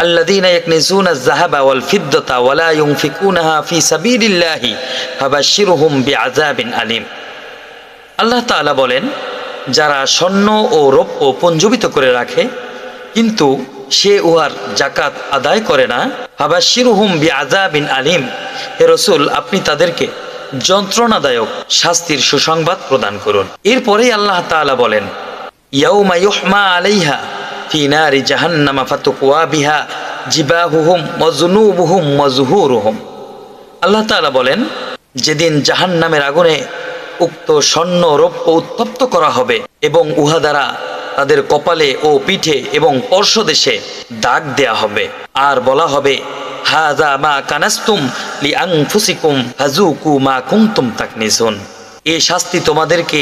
الذين يكنزون الذهب والفضة ولا ينفقونها في سبيل الله فبشرهم بعذاب أليم আল্লাহ তাআলা বলেন যারা স্বর্ণ ও রৌপ্য পঞ্জীবিত করে রাখে কিন্তু সে উহার জাকাত আদায় করে না ফাবাশিরুহুম বিআযাবিন আলিম হে রসুল আপনি তাদেরকে যন্ত্রণাদায়ক শাস্তির সুসংবাদ প্রদান করুন এরপরেই আল্লাহ তাআলা বলেন ইয়াউমা ইউহমা আলাইহা ফি নারি জাহান্নামা ফাতুকওয়া বিহা জিবাহুহুম ওয়া জুনুবুহুম ওয়া জুহুরুহুম আল্লাহ তাআলা বলেন, যেদিন জাহান্নামের আগুনে উক্ত স্বর্ণ রৌপ্য উত্তপ্ত করা হবে এবং উহা দ্বারা তাদের কপালে ও পিঠে এবং পর্শদেশে দাগ দেয়া হবে, আর বলা হবে হাজা মা কানাস্তুম লি আনফুসিকুম হাজুকু মা কুনতুম তাকনিসুন। এই শাস্তি তোমাদেরকে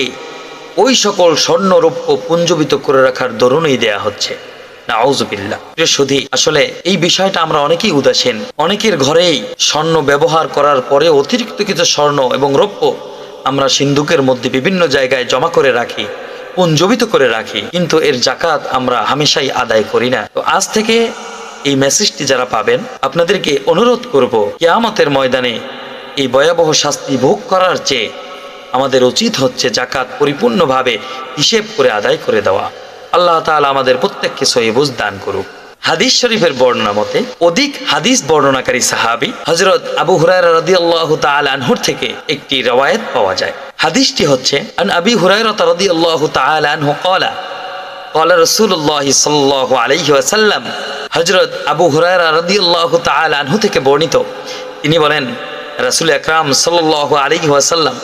ওই সকল স্বর্ণরৌপ্য পুঞ্জবিত করে রাখার দরুনই দেয়া হচ্ছে। সুধী, আসলে এই বিষয়টা আমরা অনেকেই উদাসীন। অনেকের ঘরেই স্বর্ণ ব্যবহার করার পরে অতিরিক্ত কিছু স্বর্ণ এবং রৌপ্য আমরা সিন্ধুকের মধ্যে বিভিন্ন জায়গায় জমা করে রাখি, পুঞ্জবিত করে রাখি। কিন্তু এর জাকাত আমরা হামেশাই আদায় করি না। তো আজ থেকে এই মেসেজটি যারা পাবেন, আপনাদেরকে অনুরোধ করব, কেয়ামতের ময়দানে এই ভয়াবহ শাস্তি ভোগ করার চেয়ে আমাদের উচিত হচ্ছে জাকাত পরিপূর্ণভাবে হিসেব করে আদায় করে দেওয়া। আল্লাহ তালা আমাদের প্রত্যেককে সহিবুজ দান করুক। হাদিস শরীফের বর্ণনা মতে, অধিক হাদিস বর্ণনাকারী সাহাবি হজরত আবু হুরায়রা থেকে একটি রওয়ায়ত পাওয়া যায়। হাদিসটি হচ্ছে হজরত আবু হুরায়রা থেকে বর্ণিত। তিনি বলেন, রসুল আকরাম সাল্লাল্লাহু আলী ওয়াসাল্লাম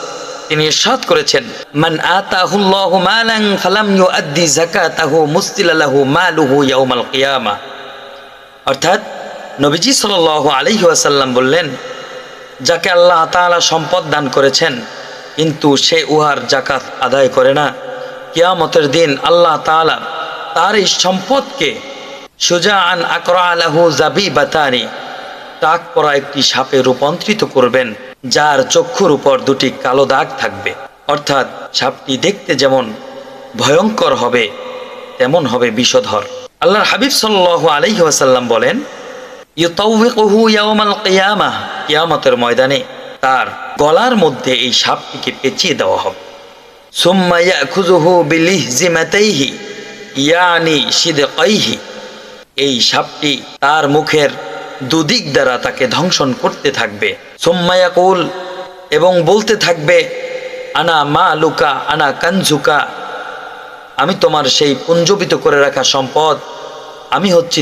তিনি ইরশাদ করেছেন, মান আতাহুল্লাহু মালান ফালাম ইউআদ্দি যাকাতাহু মুস্তিলা লাহু মালুহু ইয়াউমাল কিয়ামা। অর্থাৎ নবীজি সাল্লাল্লাহু আলাইহি ওয়াসাল্লাম বললেন, যাকে আল্লাহ তাআলা সম্পদ দান করেছেন, কিন্তু সে উহার জাকাত আদায় করে না। কিয়ামতের দিন আল্লাহ তাআলা তার এই সম্পদকে সুজাআন আকরা লাহু জাবিবাতানি টাক পরা একটি সাপে রূপান্তরিত করবেন। যার চক্ষুর উপর দুটি কালো দাগ থাকবে। অর্থাৎ সাপটি দেখতে যেমন ভয়ঙ্কর হবে, তেমন হবে বিষধর। আল্লাহর হাবিব সাল্লাল্লাহু আলাইহি ওয়াসাল্লাম বলেন কিয়ামতের ময়দানে তার গলার মধ্যে এই সাপটিকে পেঁচিয়ে দেওয়া হবে। এই সাপটি তার মুখের দুদিক দ্বারা তাকে ধ্বংসন করতে থাকবে। সোম্মায়াকুল এবং বলতে থাকবে, আনা মা লুকা আনা কাঞ্জুকা আমি তোমার সেই পুঞ্জবিত করে রাখা সম্পদ, আমি হচ্ছি